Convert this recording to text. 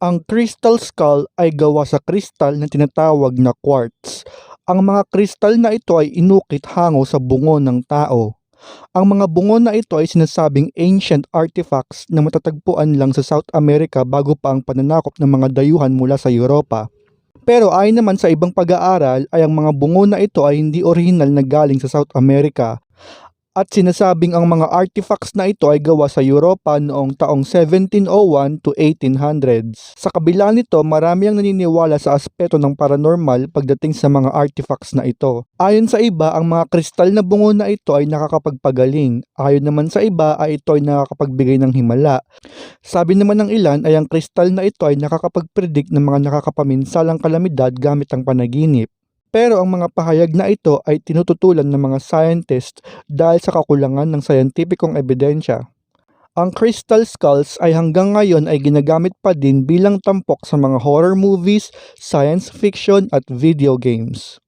Ang crystal skull ay gawa sa kristal na tinatawag na quartz. Ang mga kristal na ito ay inukit hango sa bungo ng tao. Ang mga bungo na ito ay sinasabing ancient artifacts na matatagpuan lang sa South America bago pa ang pananakop ng mga dayuhan mula sa Europa. Pero ayon naman sa ibang pag-aaral ay ang mga bungo na ito ay hindi orihinal na galing sa South America at sinasabing ang mga artifacts na ito ay gawa sa Europa noong taong 1701 to 1800s. Sa kabila nito, marami ang naniniwala sa aspeto ng paranormal pagdating sa mga artifacts na ito. Ayon sa iba, ang mga kristal na bungo na ito ay nakakapagpagaling. Ayon naman sa iba ay ito ay nakakapagbigay ng himala. Sabi naman ng ilan ay ang kristal na ito ay nakakapag-predict ng mga nakakapaminsalang kalamidad gamit ang panaginip. Pero ang mga pahayag na ito ay tinututulan ng mga scientist dahil sa kakulangan ng sayantipikong ebidensya. Ang crystal skulls ay hanggang ngayon ay ginagamit pa din bilang tampok sa mga horror movies, science fiction at video games.